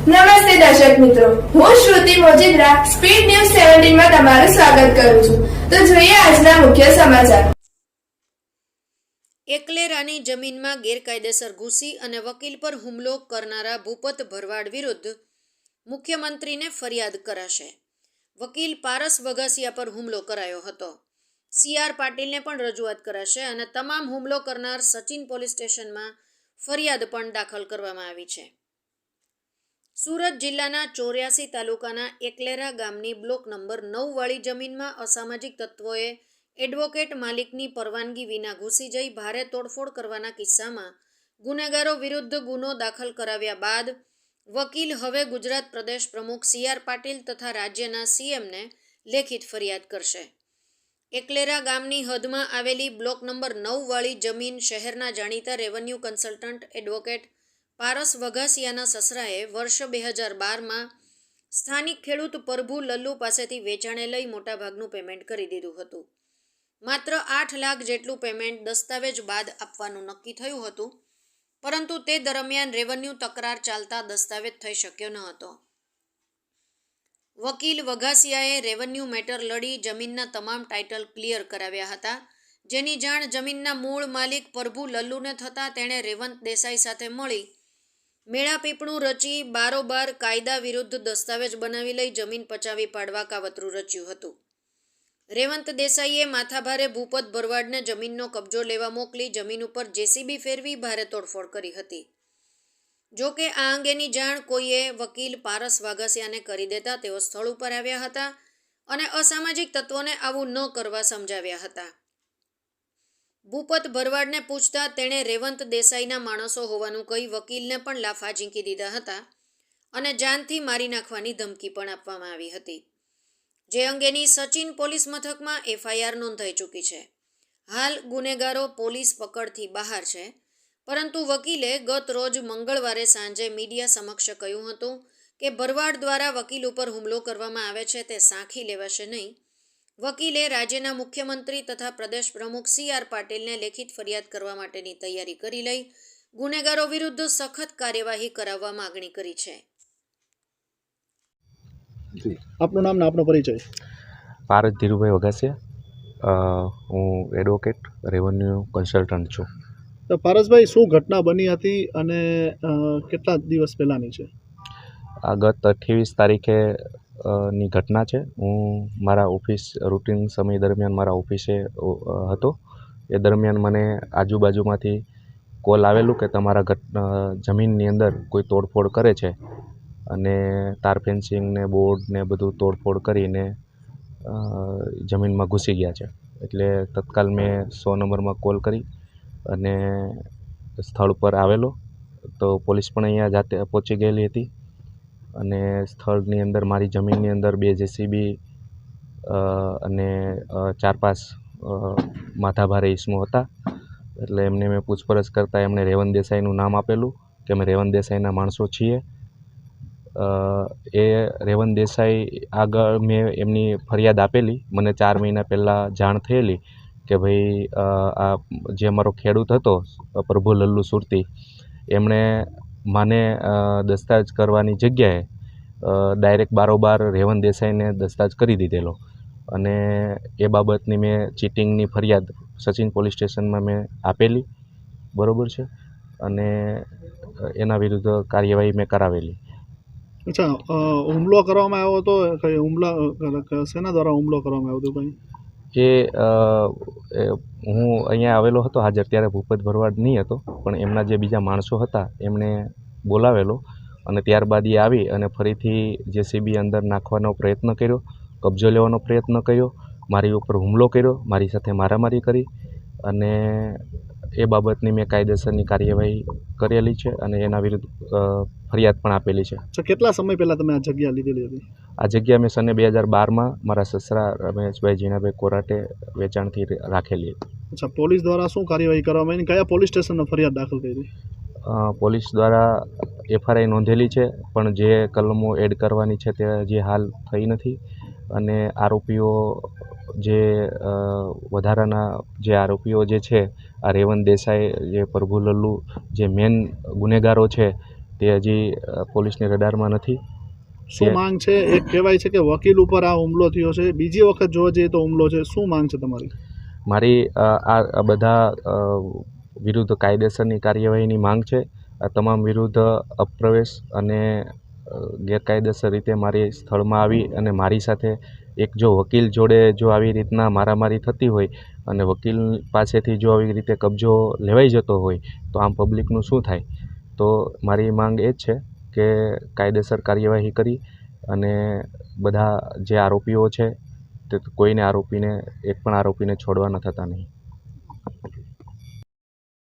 નમસ્તે દર્શક મિત્રો. હું શ્રુતિ મોજીદ્રા, સ્પીડ ન્યૂઝ સેવન્ટીનમાં તમારું સ્વાગત કરું છું. તો જોઈએ આજના મુખ્ય સમાચાર. એકલેરાની જમીનમાં ગેરકાયદેસર ઘૂસી અને વકીલ પર હુમલો કરનારા ભૂપત ભરવાડ વિરુદ્ધ મુખ્યમંત્રીને ફરિયાદ કરાશે. વકીલ પારસ વઘાસિયા પર હુમલો કરાયો હતો. સી આર પાટીલને પણ રજૂઆત કરાશે અને તમામ હુમલો કરનાર સચિન પોલીસ સ્ટેશનમાં ફરિયાદ પણ દાખલ કરવામાં આવી છે. સુરત જિલ્લાના ચોર્યાસી તાલુકાના એકલેરા ગામની બ્લોક નંબર નવવાળી જમીનમાં અસામાજિક તત્વોએ એડવોકેટ માલિકની પરવાનગી વિના ઘૂસી જઈ ભારે તોડફોડ કરવાના કિસ્સામાં ગુનેગારો વિરુદ્ધ ગુનો દાખલ કરાવ્યા બાદ વકીલ હવે ગુજરાત પ્રદેશ પ્રમુખ સી આર પાટીલ તથા રાજ્યના સીએમને લેખિત ફરિયાદ કરશે. એકલેરા ગામની હદમાં આવેલી બ્લોક નંબર નવવાળી જમીન શહેરના જાણીતા રેવન્યુ કન્સલ્ટન્ટ એડવોકેટ પારસ વઘાસિયાના સસરાએ વર્ષ બે હજાર બારમાં સ્થાનિક ખેડૂત પ્રભુ લલ્લુ પાસેથી વેચાણે લઈ મોટાભાગનું પેમેન્ટ કરી દીધું હતું. માત્ર આઠ લાખ જેટલું પેમેન્ટ દસ્તાવેજ બાદ આપવાનું નક્કી થયું હતું, પરંતુ તે દરમિયાન રેવન્યુ તકરાર ચાલતા દસ્તાવેજ થઈ શક્યો ન હતો. વકીલ વઘાસિયાએ રેવન્યુ મેટર લડી જમીનના તમામ ટાઇટલ ક્લિયર કરાવ્યા હતા, જેની જાણ જમીનના મૂળ માલિક પ્રભુ લલ્લુને થતાં તેણે રેવંત દેસાઈ સાથે મળી મેળાપીપણું રચી બારોબાર કાયદા વિરુદ્ધ દસ્તાવેજ બનાવી લઈ જમીન પચાવી પાડવા કાવતરું રચ્યું હતું. રેવંત દેસાઈએ માથાભારે ભૂપત ભરવાડને જમીનનો કબજો લેવા મોકલી જમીન ઉપર જેસીબી ફેરવી ભારે તોડફોડ કરી હતી. જો કે આ અંગેની જાણ કોઈએ વકીલ પારસ વાઘાસિયાને કરી દેતા તેઓ સ્થળ ઉપર આવ્યા હતા અને અસામાજિક તત્વોને આવું ન કરવા સમજાવ્યા હતા. ભૂપત ભરવાડને પૂછતા તેણે રેવંત દેસાઈના માણસો હોવાનું કહી વકીલને પણ લાફા ઝીંકી દીધા હતા અને જાનથી મારી નાખવાની ધમકી પણ આપવામાં આવી હતી. જે અંગેની સચિન પોલીસ મથકમાં એફઆઈઆર નોંધાઈ ચૂકી છે. હાલ ગુનેગારો પોલીસ પકડથી બહાર છે, પરંતુ વકીલે ગત રોજ મંગળવારે સાંજે મીડિયા સમક્ષ કહ્યું હતું કે ભરવાડ દ્વારા વકીલ ઉપર હુમલો કરવામાં આવે છે તે સાંખી લેવાશે નહીં વકીલે રાજ્યના મુખ્યમંત્રી તથા પ્રદેશ પ્રમુખ સી આર પાટીલને લેખિત ફરિયાદ કરવા માટેની તૈયારી કરી લઈ ગુનેગારો વિરુદ્ધ સખત કાર્યવાહી કરાવવા માગણી કરી છે. આપનું નામ ને આપનો પરિચય. પારસ ધીરુભાઈ વઘાસિયા. હું એડવોકેટ રેવન્યુ કન્સલ્ટન્ટ છું. તો પારસભાઈ શું ઘટના બની હતી અને કેટલા દિવસ પહેલાંની છે? આ ગત અઠ્યાવીસ તારીખે ની ઘટના છે. હું મારા ઓફિસ રૂટિન સમય દરમિયાન મારા ઓફિસે હતો. એ દરમિયાન મને આજુબાજુમાંથી કોલ આવેલું કે તમારા ઘટ જમીનની અંદર કોઈ તોડફોડ કરે છે. અને તાર ફેન્સિંગ ને બોર્ડ ને બધું તોડફોડ કરીને જમીનમાં ઘૂસી ગયા છે. એટલે તત્કાલ મેં સો નંબરમાં કોલ કરી અને સ્થળ પર આવેલો. તો પોલીસ પણ અહીંયા જાતે પહોંચી ગયેલી હતી. અને સ્થળની અંદર, મારી જમીનની અંદર બે જેસીબી અને ચાર પાંચ માથાભારે ઈસમો હતા. એટલે એમને મેં પૂછપરછ કરતાં એમણે રેવંત દેસાઈનું નામ આપેલું કે અમે રેવંત દેસાઈના માણસો છીએ. એ રેવંત દેસાઈ આગળ મેં એમની ફરિયાદ આપેલી. મને ચાર મહિના પહેલાં જાણ થયેલી કે ભાઈ આ જે અમારો ખેડૂત હતો, પ્રભુ લલ્લુ સુરતી, એમણે મને દસ્તાવેજ કરવાની જગ્યાએ ડાયરેક્ટ બારોબાર રેવન દેસાઈને દસ્તાવેજ કરી દીધેલો. અને એ બાબતની મેં ચીટિંગની ફરિયાદ સચિન પોલીસ સ્ટેશનમાં મેં આપેલી. બરાબર છે? અને એના વિરુદ્ધ કાર્યવાહી મેં કરાવેલી. અચ્છા હુમલો કરવામાં આવ્યો હતો? કઈ હુમલા શેના દ્વારા હુમલો કરવામાં આવ્યો હતો ભાઈ એ, હું અહીંયા આવેલો હતો હાજર ત્યારે ભૂપત ભરવાડ નહીં હતો, પણ એમના જે બીજા માણસો હતા એમણે બોલાવેલો અને ત્યારબાદ એ આવી અને ફરીથી જેસીબી અંદર નાખવાનો પ્રયત્ન કર્યો, કબજો લેવાનો પ્રયત્ન કર્યો, મારી ઉપર હુમલો કર્યો, મારી સાથે મારામારી કરી અને એ બાબતની મેં કાયદેસરની કાર્યવાહી કરેલી છે અને એના વિરુદ્ધ ફરિયાદ પણ આપેલી છે. કેટલા સમય પહેલાં તમે આ જગ્યા લીધેલી હતી? આ જગ્યા મેં સને બે હજાર બારમાં મારા સસરા રમેશભાઈ જીણાભાઈ કોરાટે વેચાણથી રાખેલી હતી. અચ્છા પોલીસ દ્વારા શું કાર્યવાહી કરવામાં આવી? કયા પોલીસ સ્ટેશનમાં ફરિયાદ દાખલ કરી? પોલીસ દ્વારા એફઆરઆઈ નોંધેલી છે પણ જે કલમો એડ કરવાની છે તે હજી હાલ થઈ નથી. અને આરોપીઓ જે વધારાના જે આરોપીઓ જે છે આ રેવંત દેસાઈ જે પ્રભુ લલ્લુ જે મેન ગુનેગારો છે તે હજી પોલીસની રડારમાં નથી. શું માંગ છે? એક કહેવાય છે કે વકીલ ઉપર આ હુમલો થયો છે. બીજી વખત જોવા જઈએ તો હુમલો છે. શું માંગ છે તમારી? મારી આ બધા વિરુદ્ધ કાયદેસરની કાર્યવાહીની માંગ છે. આ તમામ વિરુદ્ધ અપ્રવેશ અને ગેરકાયદેસર રીતે મારી સ્થળમાં આવી અને મારી સાથે એક જો વકીલ જોડે જો આવી રીતના મારામારી થતી હોય અને વકીલ પાસેથી જો આવી રીતે કબજો લેવાઈ જતો હોય, તો આમ પબ્લિકનું શું થાય? તો મારી માંગ એ જ છે કે કાયદેસર કાર્યવાહી કરી અને બધા જે આરોપીઓ છે, તે કોઈને આરોપીને, એક પણ આરોપીને છોડવાના થતા નહીં.